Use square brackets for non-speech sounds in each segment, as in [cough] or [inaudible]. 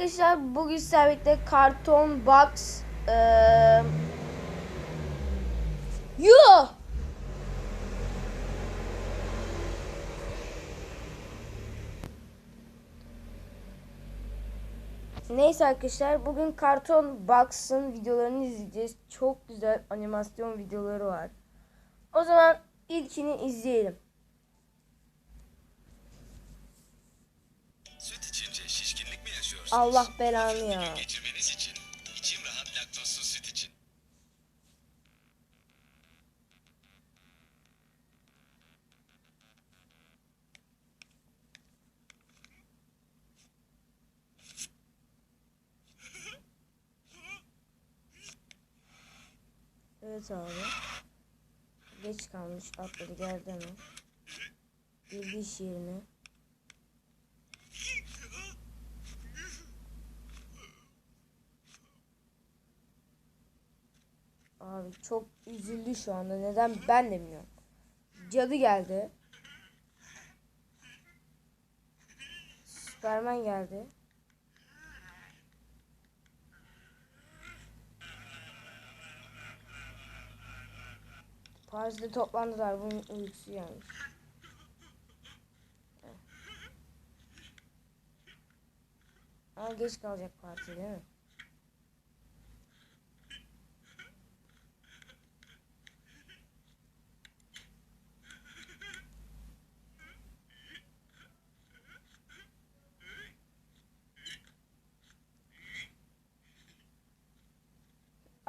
Arkadaşlar bugün sizlerle karton box eee Yo! Neyse arkadaşlar bugün karton box'ın videolarını izleyeceğiz. Çok güzel animasyon videoları var. O zaman ilkini izleyelim. Allah belanı ya. Geçirmeniz için, içim rahat laktozsuz süt için. Evet abi. Geç kalmış atladı geldi hemen. Girdi iş yerine. Abi çok üzüldü şu anda. Neden ben de bilmiyorum. Cadı geldi. Süpermen geldi. Paris'te toplandılar. Bunun uykusu gelmiş. Ama geç kalacak parti değil mi?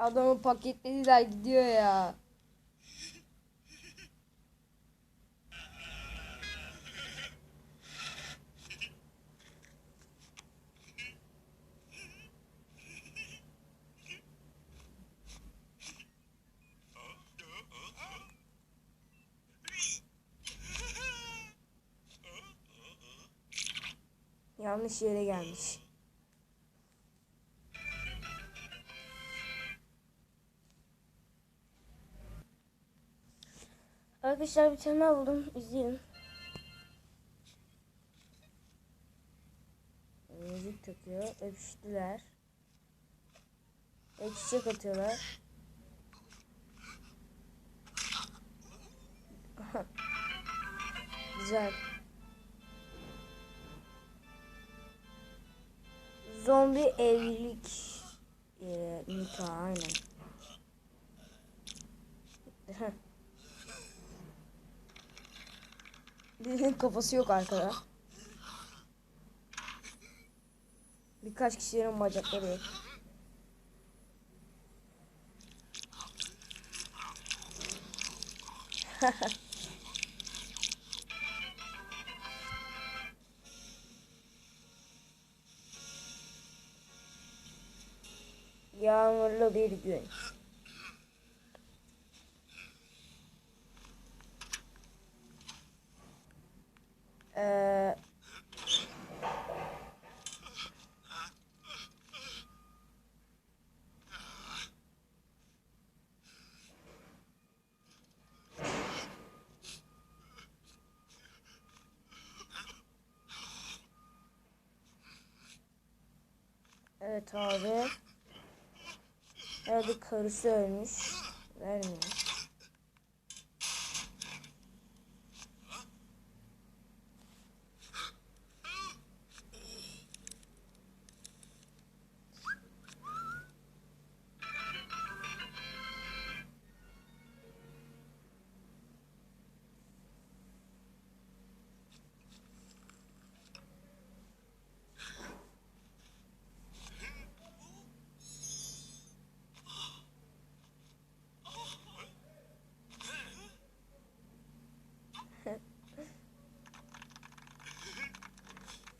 Adamı paketlediler gidiyor ya. Yanlış yere gelmiş. Arkadaşlar bir tane buldum. İzleyin. Müzik takıyor. Öpüştüler. Ve çiçek atıyorlar. [laughs] Güzel. Zombi evlilik e, nikah aynen. [laughs] [laughs] Kafası yok arkada. Birkaç kişilerin bacakları yok. [laughs] Yağmurlu bir gün. Ee, Evet abi. Herhalde karısı ölmüş. Vermiyor.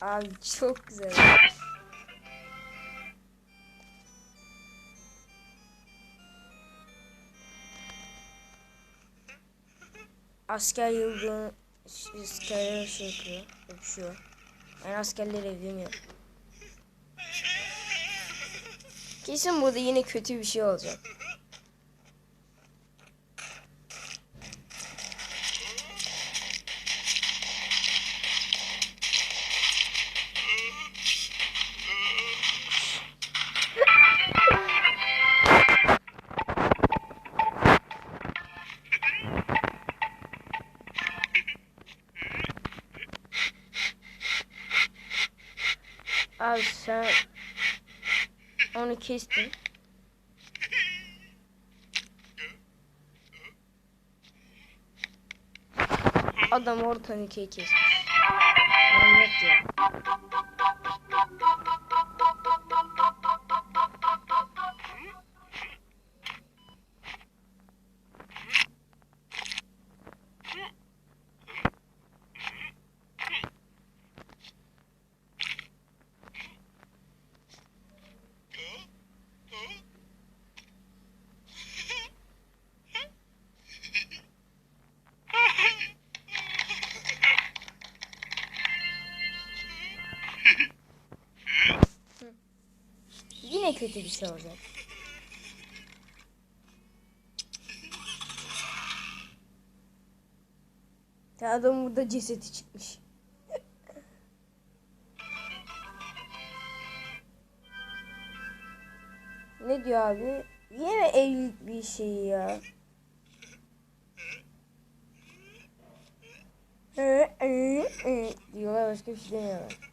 Abi çok güzel. Asker yıldığını askerler şey yapıyor, öpüşüyor. Yani askerler evleniyor. Kesin burada yine kötü bir şey olacak. Abi sen onu kestin. Adam ortadan ikiye kesmiş. Ya. Kötü bir şey olacak. Ya adam burada cesedi çıkmış. [laughs] ne diyor abi? Yine evlilik bir şey ya. [laughs] diyorlar başka bir şey demiyorlar.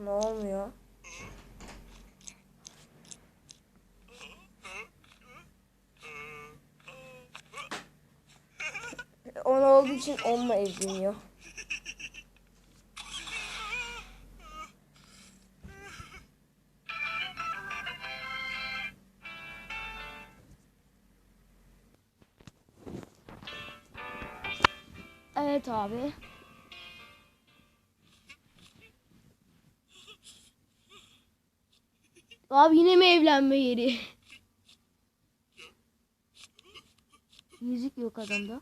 Ne olmuyor? Ona olduğu için onunla evleniyor. Evet abi. Abi yine mi evlenme yeri? Yüzük yok adamda.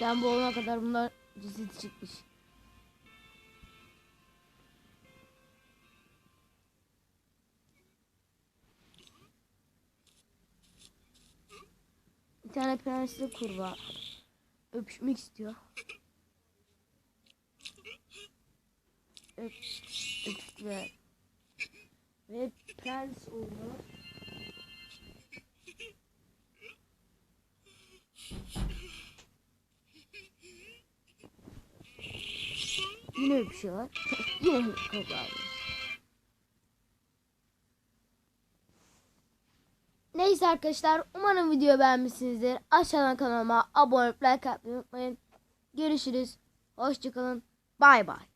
Sen bu olana kadar bunlar cesedi çıkmış. Bir tane prensle kurbağa öpüşmek istiyor. Öp, öpüştüler. Ve prens oldu. Yine öpüşüyorlar. [laughs] Yine kavga ediyor. Neyse arkadaşlar umarım video beğenmişsinizdir. Aşağıdan kanalıma abone olup like atmayı unutmayın. Görüşürüz. Hoşçakalın. Bay bay.